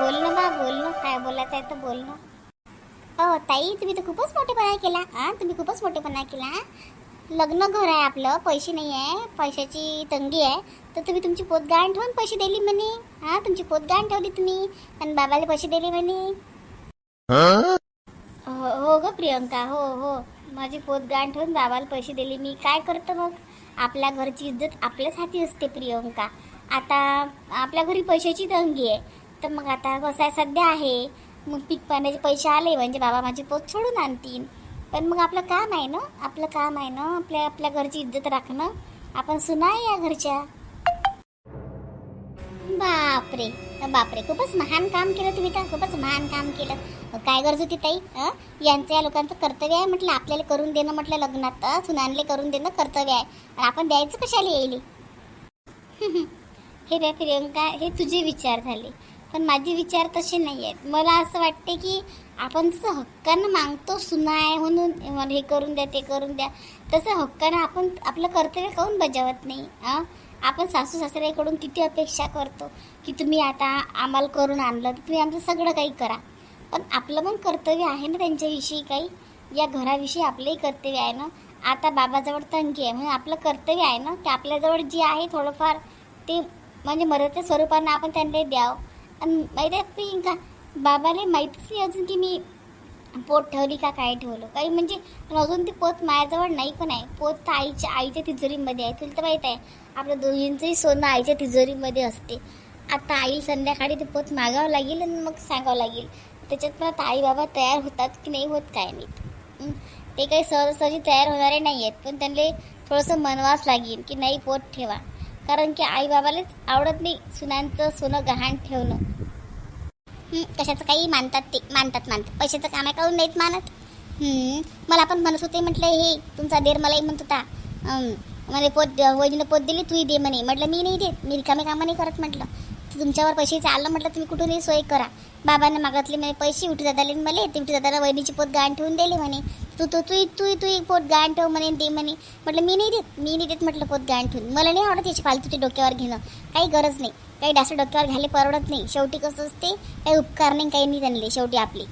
बोल ना बा बोल ना काय बोलायचं आहे तर बोल ना अहो ताई तुम्ही तर खूपच मोठेपणा केला हां? तुम्ही खूपच मोठेपणा केला लग्न घर आहे आपलं पैसे नाही आहे पैशाची तंगी आहे. तर तुम्ही तुमची पोत गहाण ठेवून पैसे दिली म्हणे हां? तुमची पोत गहाण ठेवली तुम्ही आणि बाबाला पैसे दिले म्हणे. हो हो ग प्रियंका हो हो. माझी पोत गहाण ठेवून बाबाला पैसे दिले मी. काय करतो मग? आपल्या घरची इज्जत आपल्याच हाती असते प्रियंका. आता आपल्या घरी पैशाची तंगी आहे. तर मग आता कसं आहे सध्या आहे. मग पीक पाण्याचे पैसे आले म्हणजे बाबा माझी पोत सोडून आणतील. पण मग आपलं काम आहे ना? आपलं काम आहे ना? आपल्या आपल्या घरची इज्जत राखणं. आपण सुना या घरच्या. बापरे. बापरे. खूपच महान काम केलं तुम्ही तर. खूपच महान काम केलं. काय गरज होती ताई? यांचं या लोकांचं कर्तव्य आहे म्हटलं आपल्याला करून देणं म्हटलं लग्नात. सुनानले करून देणं कर्तव्य आहे. आपण द्यायचं कशाला येईल? हे रे प्रियंका हे तुझे विचार झाले. पण माझे विचार तसे नाही आहेत. मला असं वाटते की आपण जसं हक्कानं मागतो सुना आहे म्हणून मला हे करून द्या ते करून द्या तसं हक्कानं आपण आपलं कर्तव्य काऊन बजावत नाही हां? आपण सासू सासऱ्याकडून किती अपेक्षा करतो की तुम्ही आता आम्हाला करून आणलं तर तुम्ही आमचं सगळं काही करा. पण आपलं पण कर्तव्य आहे ना त्यांच्याविषयी काही? या घराविषयी आपलंही कर्तव्य आहे ना? आता बाबाजवळ तंगी आहे म्हणून आपलं कर्तव्य आहे ना? की आपल्याजवळ जे आहे थोडंफार ते म्हणजे मराठ्या स्वरूपानं आपण त्यांना द्यावं. माहिती आहे प्रियंका बाबाला माहीतच नाही अजून की मी पोत ठेवली का काय ठेवलं. काही म्हणजे अजून ती पोत माझ्याजवळ नाही पण आहे. पोत तर आईच्या आईच्या तिजोरीमध्ये आहे. तुला तर माहीत आहे आपल्या दोघींचंही सोनं आईच्या तिजोरीमध्ये असते. आता आई संध्याकाळी ते पोत मागावं लागेल आणि मग सांगावं लागेल. त्याच्यात मला आई बाबा तयार होतात की नाही होत काय नाही ते काही सहजासहजी तयार होणारे नाही आहेत पण त्यांना थोडंसं मनवास लागेल की नाही पोत ठेवा. कारण की आई बाबालाच आवडत नाही सुनांचं सोनं गहाण ठेवणं. कशाचं काही मानतात ते मानतात मानतात. पैशाचं काम आहे काहून नाहीत मानत. मला पण म्हणत होते म्हटलं हे तुमचा देर मलाही म्हणत होता. मला पोत वहिनीनं पोत दिली तूही दे म्हणे. म्हटलं मी नाही देत. मी रिकामे कामं नाही करत म्हटलं. तुमच्यावर पैसे आलं म्हटलं तुम्ही कुठूनही सोय करा. बाबांना मागतले म्हणे पैसे उठी दादाले मला. ते उठी दादाला वहिनीची पोत गाण ठेवून दिले म्हणे. तू तू तू तू तू एक पोट गाण ठेव म्हणे दे म्हणे. म्हटलं मी नाही देत. मी नाही देत म्हटलं पोत गाण ठेवून. मला नाही आवडत याची फालतूची डोक्यावर घेणं. काही गरज नाही. काही डास डोक्यावर घाले परवडत नाही. शेवटी कसं असते काही उपकार नाही काही नाही त्यांनी शेवटी आपली.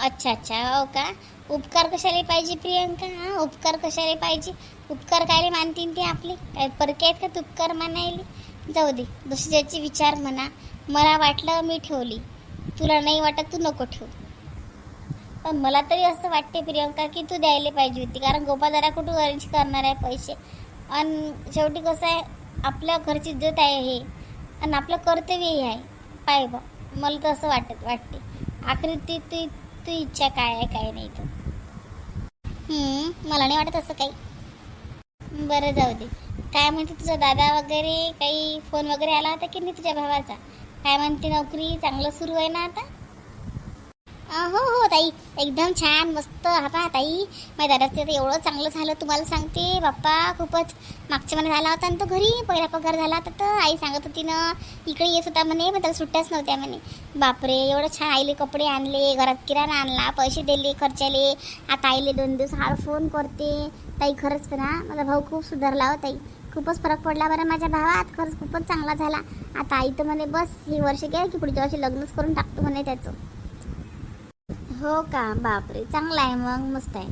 अच्छा अच्छा. हो का? उपकार कशाला पाहिजे प्रियंका? हा उपकार कशाला पाहिजे? उपकार कायले मानतील ते आपले? काय परके आहेत का तू उपकार मानायले? जाऊ दे. दुसऱ्याचे विचार म्हणा. मला वाटलं मी ठेवली. तुला नाही वाटत तू नको ठेवू. पण मला तरी असं वाटते प्रियंका की तू द्यायला पाहिजे होती. कारण गोपादारा कुठून अरेंज करणार आहे पैसे? आणि शेवटी कसं आहे आपल्या घरची इज्जत आहे हे. आणि आपलं कर्तव्यही आहे. पाय बा मला तर असं वाटत वाटते आखरी ती तू तू इच्छा काय आहे काय नाही तर. मला नाही वाटत असं काही. बरं जाऊ दे. काय म्हणते तुझा दादा वगैरे? काही फोन वगैरे आला होता की नाही तुझ्या भावाचा? काय म्हणते नोकरी? चांगलं सुरू आहे ना आता? हो हो ताई. एकदम छान मस्त. हा पहा ताई. माझ्या दादाचं तर एवढं चांगलं झालं तुम्हाला सांगते. बाप्पा खूपच मागच्या महिन्यात झाला होता ना तो घरी. पहिला पगार झाला होता तर आई सांगत होती ना इकडे येत होता म्हणे मग त्याला सुट्ट्याच नव्हत्या म्हणे. बापरे एवढं छान आईले कपडे आणले घरात किराणा आणला पैसे दिले खर्चाले. आता आईले दोन दिवस हार फोन करते. ताई खरंच पण हा माझा भाऊ खूप सुधारला हो ताई. खूपच फरक पडला बरं माझ्या भावात. खरंच खूपच चांगला झाला. आता आई तर म्हणे बस हे वर्ष गेलं की पुढच्या वर्षी लग्नच करून टाकतो म्हणे त्याचं. हो का? बापरे चांगला आहे मग मस्त आहे.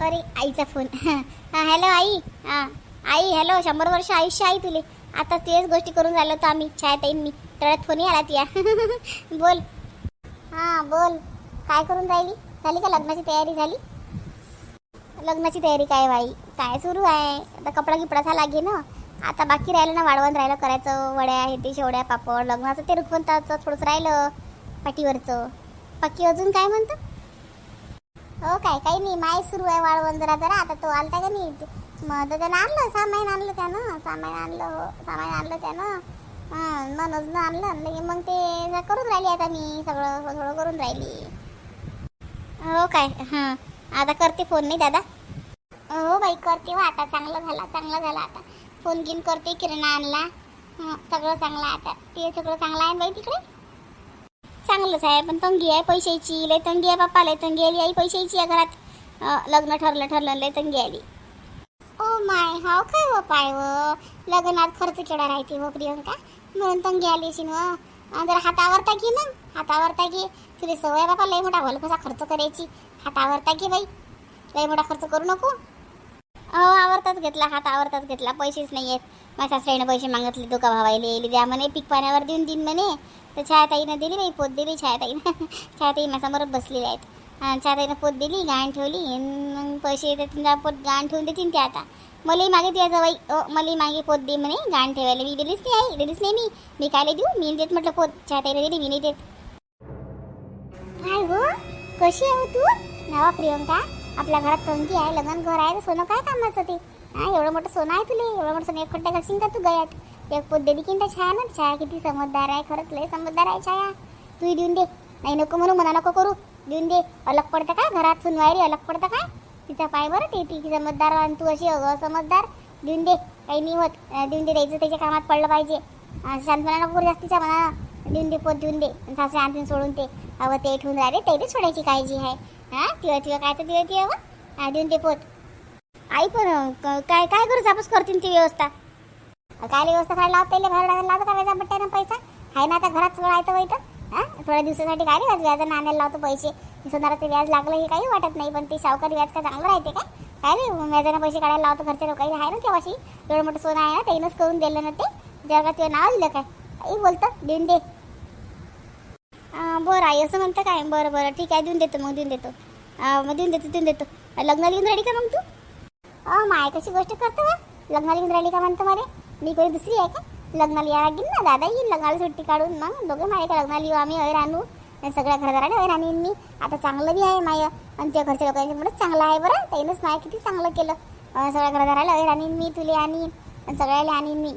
अरे आईचा फोन हॅलो आई. हा आई हॅलो शंभर वर्ष आयुष्य आई तुले. आता तेच गोष्टी करून झालो होतो आम्ही छायात येईन मी तळ्यात फोनही आला तिया बोल. हां बोल. काय करून राहिली? झाली का लग्नाची तयारी झाली? लग्नाची तयारी काय बाई? काय सुरू आहे? आता कपडा गिपडा झाला घे ना. आता बाकी राहिलं ना वाढवण राहिलं करायचं वड्या हे ते शेवड्या पापड लग्नाचं ते रुखवंताचं थोडंसं राहिलं पाठीवरचं. बाकी अजून काय म्हणतं हो काय काही नाही माय सुरू आहे वाळवण जरा जरा आता तो आलता का नाही? मग त्यानं आणलं सामान आणलं त्यानं सामान आणलं हो सामान आणलं त्यानं. हां मग आणलं लगे मग ते करून राहिली आता मी सगळं थोडं करून राहिली. हो काय हां आता करते फोन नाही दादा. हो बाई करते वा आता चांगलं झाला चांगलं झालं आता. फोन घेऊन करते किराणा आणला. सगळं चांगलं आता. ते सगळं चांगलं आहे बाई तिकडे? चांगलंच आहे पण तंगी आहे पैशाची. लय तंगी आहे बाप्पा लय तंगी आली आई पैशाची आहे घरात. लग्न ठरलं ठरलं लय तंगी आली. ओ माय हाव काय व पाय व? लग्नात खर्च केवढा राहते व प्रियंका? म्हणून तंगी आली अशी व. जरा हातावरता घे मग. हातावरता घे. तुझी सवय बाबा लय मोठा भलकसा खर्च करायची. हातावरता घे बाई. लय मोठा खर्च करू नको. अहो आवरताच घेतला हात आवरताच घेतला. पैसेच नाही आहेत माझ्या सासऱ्यानं पैसे मागितले दुका भावायले द्या म्हणे पीक पाण्यावर देऊन देईन म्हणे. तर छायाताईनं दिली बाई पोत दिली छायाताईनं. छायाताई माझ्यासमोरच बसलेली आहेत. छायाताईनं पोत दिली गाण ठेवली मग पैसे देतील पोत गाण ठेवून देतील ते आता. मलाही मागे द्यायचं जवाई ओ मलाही मागे पोत दे म्हणे गाण ठेवायला. मी दिलीच नाही आई दिलीच नाही मी. मी कायला देऊ? मी देत म्हटलं पोत. छायाताईला दिली मी नाही देत. काय हो कशी आहे हो तू? नवा प्रियंका. आपल्या घरात तंगी आहे लग्न घर आहे तर सोनं काय कामाचं ते? हा एवढं मोठं सोनं आहे तुले एवढं मोठं सोनं एक खड्डा घालशील का तू गयात एक पोत दिली की त्या छाया ना छाया किती समजदार आहे खरंच लय समजदार आहे छाया. तू देऊन दे. नाही नको म्हणू मना नको करू. देऊन दे. अलग पडतं काय घरात? सुनवायरी अलग पडतं काय? तिचा पाय बरं ते ती समजदार आणि तू अशी अगं समजदार देऊन दे. काही नाही होत. देऊन दे द्यायचं त्याच्या कामात पडलं पाहिजे. शांतपणा नको करू जास्तीच्या मना देऊन दे पोत देऊन दे. सासरे आणखीन सोडून ते. अव ते ठेवून राहिले ते सोडायची काळजी आहे. हा? तिळ तिळ काय तर तिळ तिळ देऊन दे पोत. आई पण क- काय काय करू वापस करतील ती व्यवस्था? काय व्यवस्था काय लावता येईल? बाहेर लावतो का व्याजा बट्ट्यानं पैसा? आहे ना आता घरात सगळं आहे तर हा? थोड्या दिवसासाठी काय रे व्याज? व्याजानं आणायला लावतो पैसे. सोनाराचं व्याज लागलं हे काही वाटत नाही पण ते सावकारी व्याज काय चांगलं राहते का? काय रे व्याजानं पैसे काढायला लावतो घरच्या लोकांनी आहे ना तेव्हाशी? एवढं मोठं सोनं आहे ना त्यानंच करून दिलं ना ते? जगा तुझं नाव दिलं काय? आई बोलतं देऊन दे. बरं आई असं म्हणता काय? बरं बरं. ठीक आहे देऊन देतो मग देऊन देतो. मग देऊन देतो देऊन देतो. लग्नाला येऊन राहिली का मग तू? अ माय कशी गोष्ट करतो बा लग्नाला येऊन राहिली का म्हणतो मला मी कोणी दुसरी आहे का? लग्नाला या लागेल ना दादा येईल लग्नाला सुट्टी काढून. मग दोघे माय का लग्नाला येऊ आम्ही ऐर आणू आणि सगळ्या घरदाराने ऐर आणीन मी. आता चांगलं बी आहे माय. आणि त्या घरच्या लोकांच्यामुळेच चांगलं आहे बरं. त्यानंच माय किती चांगलं केलं. सगळ्या घरदाराला ऐर आणीन मी तुले आणीन आणि सगळ्याला आणीन मी.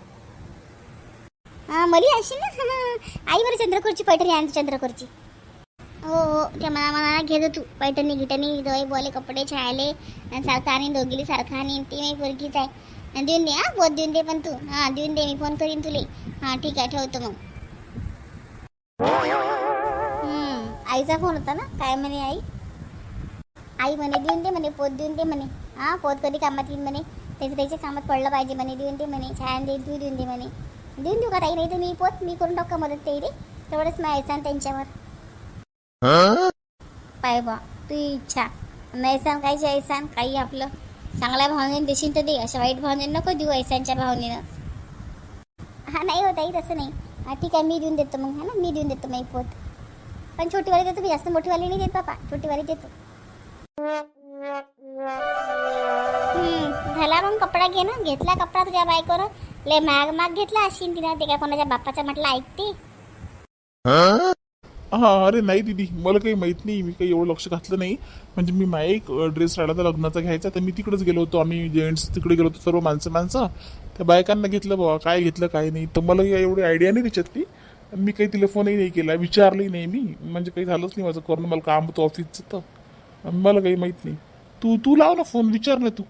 हां मली अशी ना. आई बरं चंद्रपूरची पैठणी आणते चंद्रपूरची हो हो त्या मला घेतो तू. पैठणी गिटणी दोय बोले कपडे छायले. सारखा आणि दोघीली सारखा आणि ती मी पोरगीच आहे. देऊन दे हा बोध देऊन दे पण तू. हां देऊन दे मी फोन करीन तुले. हां ठीक आहे ठेवतो मग. आईचा फोन होता ना? काय म्हणे आई? आई म्हणे देऊन दे म्हणे पोत देऊन दे म्हणे. हां पोत कधी कामात येईन म्हणे? त्याच्या त्याच्या कामात पडलं पाहिजे म्हणे देऊन दे म्हणे छान दे तू देऊन दे म्हणे. देऊन देऊ का ताई? नाही तुम्ही पोत मी करून टाकू का मदत ते रे तेवढंच मायचा त्यांच्यावर. पाय बा तू इच्छा. मैसान कायची ऐसान काही आपलं. चांगल्या भावनेने देशील तर दे अशा वाईट भावनेनं नको देऊ ऐसांच्या भावनेनं. हा नाही होत आई तसं नाही. हा ठीक आहे मी देऊन देतो मग. हा ना मी देऊन देतो मग पोत. पण छोटीवाली देतो मी जास्त मोठीवाली नाही देत बापा छोटीवाली देतो. झाला मग कपडा घे ना घेतला कपडा तुझ्या बायकोनं? लय माग माग घेतला असेल तिनं ते काय कोणाच्या बाप्पाचा म्हटलं ऐकते? हा अरे नाही दीदी मला काही माहीत नाही मी काही एवढं लक्ष घातलं नाही. म्हणजे मी माझा एक ड्रेस राहिला होता लग्नाचा घ्यायचा तर मी तिकडेच गेलो होतो. आम्ही जेंट्स तिकडे गेलो होतो सर्व माणसं माणसं. त्या बायकांना घेतलं बाबा काय घेतलं काय नाही. तर मला काही एवढी आयडिया नाही त्याच्यातली. मी काही तिला फोनही नाही केला विचारलंही नाही मी. म्हणजे काही झालंच नाही माझं करणं मला काम होतं ऑफिसचं तर मला काही माहीत नाही. तू तू लाव ना फोन विचार ना तू.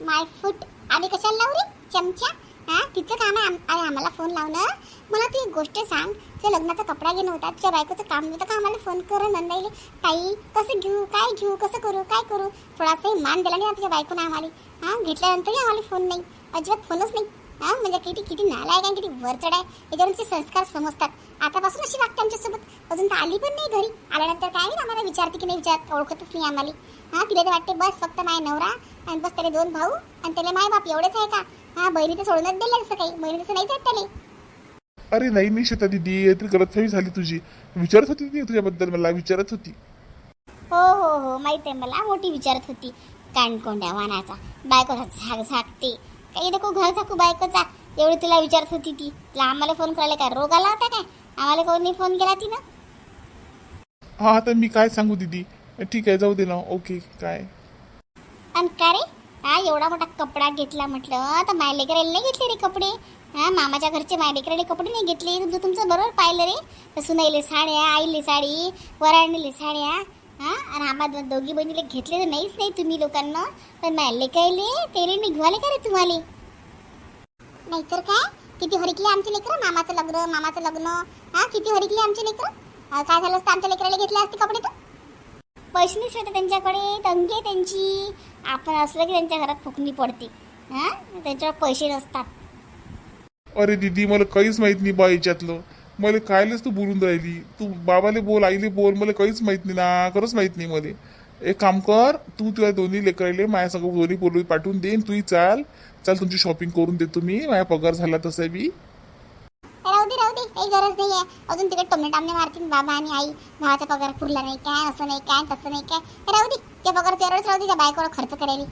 माय फूट आणि कशाला लावू रे चमचा? हा तिचं काम आहे अरे आम्हाला फोन लावणं. मला ती एक गोष्ट सांग. तुझ्या लग्नाचा कपडा घेणं होता. तुझ्या बायकोचं काम होतं का आम्हाला फोन करून नंदाईले? ताई कसं घेऊ? काय घेऊ? कसं करू? काय करू? थोडासाही मान दिला नाही तुझ्या बायकोनं आम्हाला. हा घेतल्यानंतरही आम्हाला फोन नाही. अजिबात फोनच नाही. हा म्हणजे किती किती नालायक आहे किती वरचढ आहे. याच्यावरचे संस्कार समजतात. आतापासून अशी वागते आमच्यासोबत. अजून तर आली पण नाही घरी. आल्यानंतर काय नाही आम्हाला विचारते की नाही विचारत ओळखतच नाही आम्हाला. हा तिला तर वाटते बस फक्त माय नवरा आणि बस त्याला दोन भाऊ आणि त्याला माय बाप एवढेच आहे का? हा बहिणी तर सोडूनच दिलं तसं काही. बहिणी तसं आहेत त्याला अरे नाही नाही शेता दीदी तरी गलतफहमी झाली तुझी. विचारत होती ती तुझ्याबद्दल मला विचारत होती. हो हो हो माहीत आहे मला. मोठी विचारत होती. कानकोंड्या वानाचा बायकोचा झाग झाकते. काही नको घर झाकू बायकोचा. एवढी तुला विचारत होती ती. तुला आम्हाला फोन करायला काय रोग आला होता काय? आम्हाला कोणी फोन केला तिनं? हा आता मी काय सांगू दीदी? ठीक आहे जाऊ दे ना. ओके काय? आणि का रे? हा एवढा मोठा कपडा घेतला म्हटलं तर माय लेकराला नाही घेतले रे कपडे? हा मामाच्या घरचे माय लेकराले कपडे नाही घेतले? तुमचं तुमचं बरोबर पाहिलं रे? सुनाईले साड्या आईले साडी वराणीले साड्या हा आणि आम्हाला दोघी बहिणीले घेतले तर नाहीच नाही तुम्ही लोकांना. पण माय लेकराले तेरे निघवाले का रे तुम्हाला? नाहीतर काय? किती हरिकले आमचे लेकरं? मामाचं लग्न मामाचं लग्न. हा किती हरिकले आमचे लेकरं? काय झालं असतं? आमच्या लेकराला घेतले असते कपडे तर पैसे नसले तर त्यांच्याकडे तंगी त्यांची. आपण असलं की त्यांच्या घरात फुकणी पडते. हां? त्यांच्यावर पैसे नसतात. अरे दीदी मला काहीच माहीत नाही बा याच्यातलं. मला कायलेच तू बोलून राहिली. तू बाबाले बोल आईले बोल मला काहीच माहीत नाही ना खरंच माहीत नाही मला. एक काम कर तू तुझ्या दोन्ही लेकराले माझ्या सगळं दोन्ही पोरं पाठवून देईन तूही चाल. चाल तुमची शॉपिंग करून देतो मी. माझा पगार झाला तसा बी. काही गरज नाही आहे अजून तिकडे टोमणे टामणे मारतील बाबा आणि आई. भावाचा पगार पुरला नाही काय असं नाही काय तसं नाही काय. राहू दे. त्या पगार तेवढंच राहू दे त्या बायकोवर खर्च करायला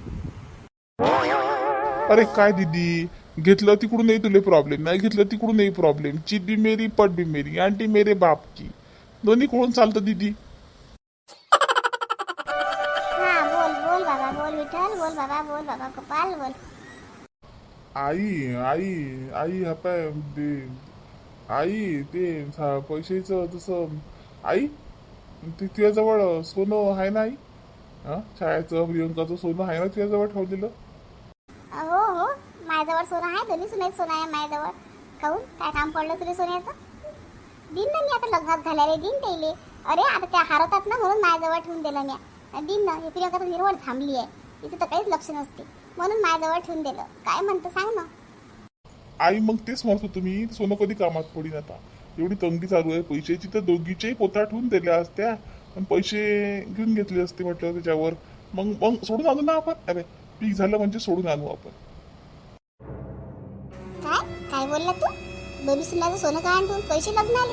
अरे काय दीदी? घेतलं तिकडूनही तुले प्रॉब्लेम नाही घेतलं तिकडूनही प्रॉब्लेम चित बी मेरी पट बी मेरी आंटी मेरे बाप की. दोन्ही कडून चालतं दीदी? बोल बोल बाबा बोल विठ्ठल बोल बाबा बोल बाबा गोपाल बोल. आई आई आई हा पाय ते आई ते पैशाचं तसं आई ते तुझ्याजवळ सोनं आहे ना आई? हा? छायाचं प्रियंकाचं सोनं आहे ना तुझ्याजवळ ठेवलेलं? हो हो. माझ्याजवळ सोनं आहे दोन्ही सुनायचं सोनं आहे माझ्याजवळ. काहून? काय काम पडलं तुला सोन्याचं? दिन ना मी आता लग्नात घालायला दिन त्याले अरे आता त्या हारतात ना म्हणून माझ्याजवळ ठेवून दिलं मी. दिन ना हे प्रियंका तर निर्वळ थांबली आहे. तिचं तर काहीच लक्ष नसते. म्हणून माझ्याजवळ ठेवून दिलं. काय म्हणतं सांग ना. आई मग तेच म्हणत होतो मी सोनं कधी कामात पडीन आता. एवढी तंगी चालू आहे पैशाची तर दोघीच्याही पोता ठेवून दिल्या असत्या. पण पैसे घेऊन घेतले असते म्हटलं त्याच्यावर. मग मग सोडून आणू ना आपण? अरे पीक झालं म्हणजे सोडून आणू आपण. काय? काय बोलला तू? बेबीसीला सुनाचं सोनं गहाण ठेवून पैसे लग्न आले?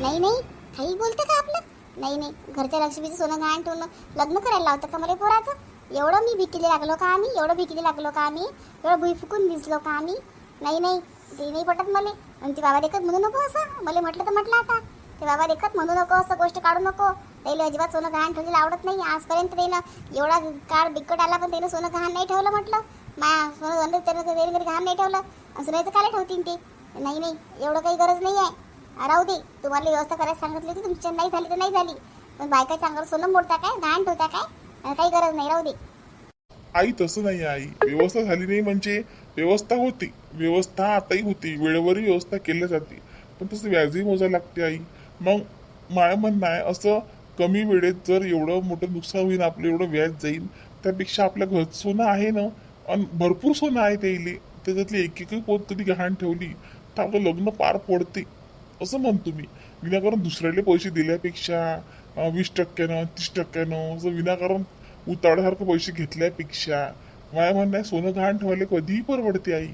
नाही नाही. काही बोलतं का आपलं? नाही नाही. घरच्या लक्ष्मीचं सोनं गहाण ठेवून लग्न करायला लावतं का मला पोराचं? एवढं मी भिकीले लागलो का आम्ही? एवढं भिकीले लागलो का आम्ही? एवढं भुई फुकून दिसलो का आम्ही? नाही नाही ते नाही पटत मला. आणि ते बाबा देखत म्हणू नको असं. मला म्हटलं तर म्हटलं आता. ते बाबा देखत म्हणू नको असं गोष्ट काढू नको. त्याला अजिबात सोनं गहाण ठेवलेलं आवडत नाही. आजपर्यंत त्यानं एवढा काळ बिकट आला पण त्यानं सोनं गहाण नाही ठेवलं म्हटलं. मा सोनं गहाण त्यानं त्याने घरी घाण नाही ठेवलं. आणि सुनायचं काय ठेवतील ते? नाही नाही एवढं काही गरज नाही आहे. राहू दे. तुम्हाला व्यवस्था करायला सांगितली होती. तुमच्या नाही झाली तर नाही झाली. पण बायकाच्या चांगलं सोनं मोडता काय? गहाण ठेवता काय? काही गरज नाही. राहू दे. आई तसं नाही आई. व्यवस्था झाली नाही म्हणजे व्यवस्था होती. व्यवस्था आताही होती. वेळेवरही व्यवस्था केली जाते. पण तसं व्याजही मोजायला लागते आई. मग माय म्हणणं आहे असं कमी वेळेत जर एवढं मोठं नुकसान होईल आपलं एवढं व्याज जाईल त्यापेक्षा आपल्या घर सोनं आहे ना आणि भरपूर सोनं आहे त्याइले. त्याच्यातली एक एकही पोत कधी गहाण ठेवली तर आपलं लग्न पार पडते. असं म्हणतो मी. विनाकारण दुसऱ्याला पैसे दिल्यापेक्षा वीस टक्क्यानं तीस टक्क्यानं असं विनाकारण उतावळ्यासारखे पैसे घेतल्यापेक्षा. माझ्या म्हणणं सोनं गहाण ठेवायला कधीही परवडते आई.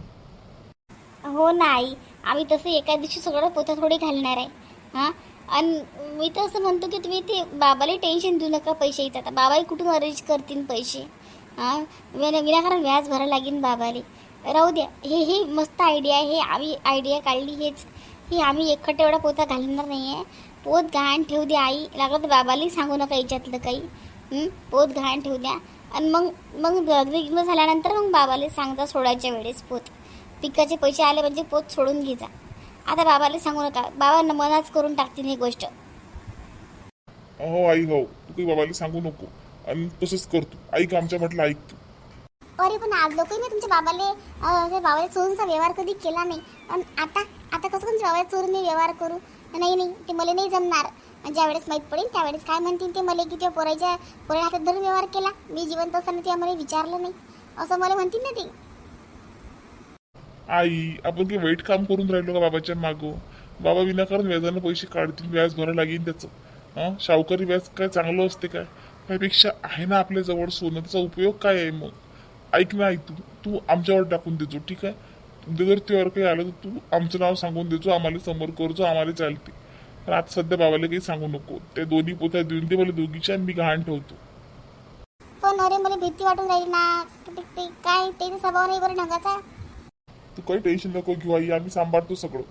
हो नाही आम्ही तसं एका दिवशी सगळं पोता थोडी घालणार आहे. हां? आणि मी तर असं म्हणतो की तुम्ही ते बाबाला टेन्शन देऊ नका पैशाचं आता बाबाही कुठून अरेंज करतील पैसे? हां? विना विनाकारण व्याज भरावं लागेल बाबाले. राहू द्या. हे हे मस्त आयडिया आहे. हे आम्ही आयडिया काढली हेच. हे आम्ही एकखट्टा एवढा पोता घालणार नाही आहे पोत गहाण ठेवू द्या आई. लागलं तर बाबालाही सांगू नका याच्यातलं काही. पोत गहाण ठेवू द्या आणि मग मग लग्न झाल्यानंतर मग बाबाला सांगता सोडायच्या वेळेस पोत. पिकाचे पैसे आले म्हणजे पोत सोडून घ्यायचा आता बाबाला सांगू नका. बाबा मनाच करून टाकतील ही गोष्ट. हो आई हो तू काही बाबाला सांगू नको. आणि तसंच करतो ऐक आमच्या म्हटलं ऐक तू. अरे पण आज लोकही मी तुमच्या बाबाले बाबाला चोरूनचा व्यवहार कधी केला नाही. पण आता आता कसं तुमच्या बाबाला चोरून व्यवहार करू? नाही नाही ते मला नाही जमणार. आणि ज्या वेळेस माहीत पडेल त्यावेळेस काय म्हणतील ते मला की त्या पोराच्या पोऱ्या हातात धरून व्यवहार केला. मी जिवंत असताना ते मला विचारलं नाही. असं मला म्हणतील ना ते. आई आपण काही वाईट काम करून राहिलो का बाबाच्या मागो? बाबा विनाकारण व्याजानं पैसे काढतील व्याज भरावं लागेल त्याचं. हां? शाहूकारी व्याज काय चांगलं असते काय? त्यापेक्षा आहे ना आपल्या जवळ सोनं त्याचा उपयोग काय आहे मग? ऐक ना ऐक तू तू आमच्यावर टाकून देतो ठीक आहे? तुमच्या जर त्यावर काही आलं तर तू आमचं नाव सांगून देतो आम्हाला समोर करतो आम्हाला चालते. पण आता सध्या बाबाला काही सांगू नको. त्या दोन्ही पोत्या देऊन ते मला दोघीच्या मी गहाण ठेवतो. पण अरे मला भीती वाटून राहील ना. ते- ते काय? ते स्वभाव नाही बरं ढंगाचा तू काही टेन्शन नको घेऊ आई. आम्ही सांभाळतो सगळं.